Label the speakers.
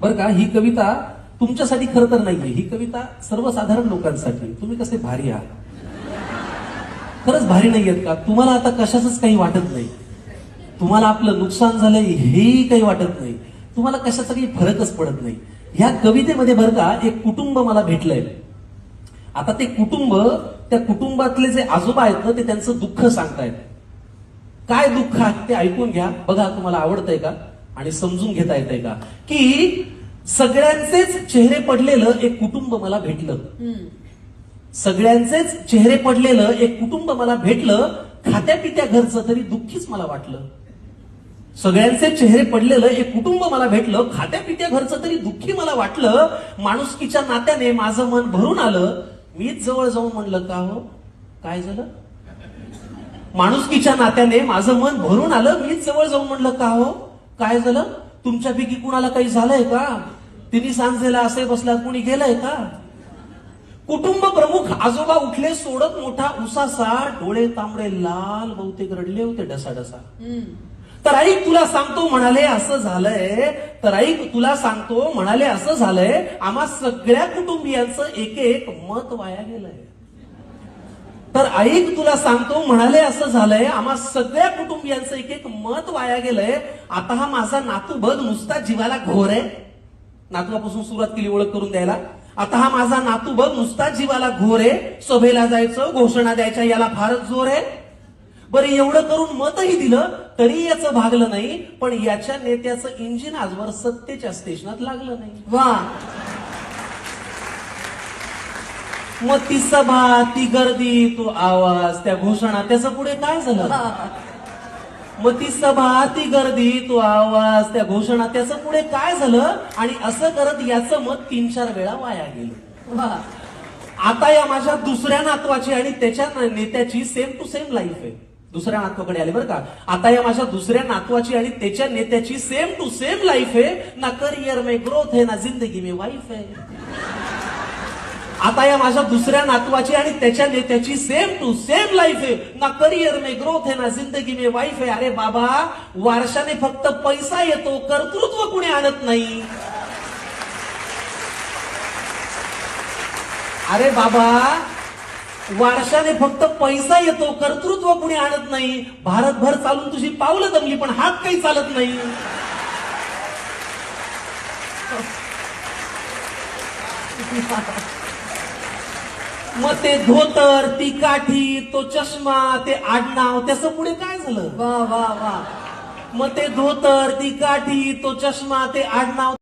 Speaker 1: बरं का ही कविता तुमच्यासाठी खरं तर नाहीये. ही कविता सर्वसाधारण लोकांसाठी. तुम्ही कसे भारी आहात. खरंच भारी नाही आहेत का? तुम्हाला आता कशाच काही वाटत नाही. तुम्हाला आपलं नुकसान झालंय हेही काही वाटत नाही. तुम्हाला कशाचा काही फरकच पडत नाही. ह्या कवितेमध्ये बरं का एक कुटुंब मला भेटलंय. आता ते कुटुंब त्या कुटुंबातले जे आजोबा आहेत ना ते त्यांचं दुःख सांगतायत. काय दुःख आहे ते ऐकून घ्या. बघा तुम्हाला आवडतंय का? आणि समजून घेता येतंय का? की सगळ्यांचेच चेहरे पडलेलं एक कुटुंब मला भेटलं. सगळ्यांचेच चेहरे पडलेलं एक कुटुंब मला भेटलं खात्या पित्या घरचं तरी दुःखीच मला वाटलं. सगळ्यांचे चेहरे पडलेलं एक कुटुंब मला भेटलं खात्या पित्या घरचं तरी दुःखी मला वाटलं. माणुसकीच्या नात्याने माझं मन भरून आलं. मीच जवळ जाऊन म्हणलं का हो? काय झालं? माणुसकीच्या नात्याने माझं मन भरून आलं. मीच जवळ जाऊन म्हणलं का हो? काय झालं? तुमच्यापैकी कुणाला काही झालंय का? तिने सांजेला असे बसला कुणी गेलंय का? कुटुंब प्रमुख आजोबा उठले सोडत मोठा उसासा डोळे तांबडे लाल बहुतेक रडले होते डसा डसा तर ऐक तुला सांगतो म्हणाले असं झालंय. तर ऐक तुला सांगतो म्हणाले असं झालंय. आम्हा सगळ्या कुटुंबियांचं एक एक मत वाया गेलंय. तर ऐक तुला सांगतो म्हणाले असं झालंय आम्हा सगळ्या कुटुंबियांचं एक एक मत वाया गेलंय. आता हा माझा नातू बघ नुसता जीवाला घोर आहे. नातवापासून सुरुवात केली ओळख करून द्यायला. आता हा माझा नातू बघ नुसता जीवाला घोर आहे. सभेला जायचं घोषणा द्यायच्या याला फारच जोर आहे. बरं एवढं करून मतही दिलं तरी याचं भागलं नाही पण याच्या नेत्याचं इंजिन आजवर सत्तेच्या स्टेशनात लागलं नाही.
Speaker 2: वा.
Speaker 1: मग ती सभा ती गर्दी तो आवाज त्या घोषणा त्याचं पुढे काय झालं? मग ती सभा ती गर्दी तो आवाज त्या घोषणा त्याचं पुढे काय झालं? आणि असं करत याचं मत तीन चार वेळा वाया गेलं. आता या माझ्या दुसऱ्या नातवाची आणि त्याच्या नेत्याची सेम टू सेम लाईफ आहे. दुसऱ्या नातवाकडे आले बरं का? आता या माझ्या दुसऱ्या नातवाची आणि त्याच्या नेत्याची सेम टू सेम लाईफ आहे. ना करियर में ग्रोथ है ना जिंदगी में वाईफ आहे. आता या माझ्या दुसऱ्या नातवाची आणि त्याच्या नेत्याची सेम टू सेम लाईफ आहे. ना करियर मे ग्रोथ आहे ना जिंदगी में वाईफ आहे. अरे बाबा वारशाने फक्त पैसा येतो कर्तृत्व कुणी आणत नाही. अरे बाबा वारशाने फक्त पैसा येतो कर्तृत्व कुणी आणत नाही. भारतभर चालून तुझी पावलं दमली पण हात काही चालत नाही. मग ते धोतर ती काठी तो चष्मा ते आडनाव त्याचं पुढे काय झालं?
Speaker 2: वा वा वा.
Speaker 1: मग ते धोतर ती काठी तो चष्मा ते आडनाव.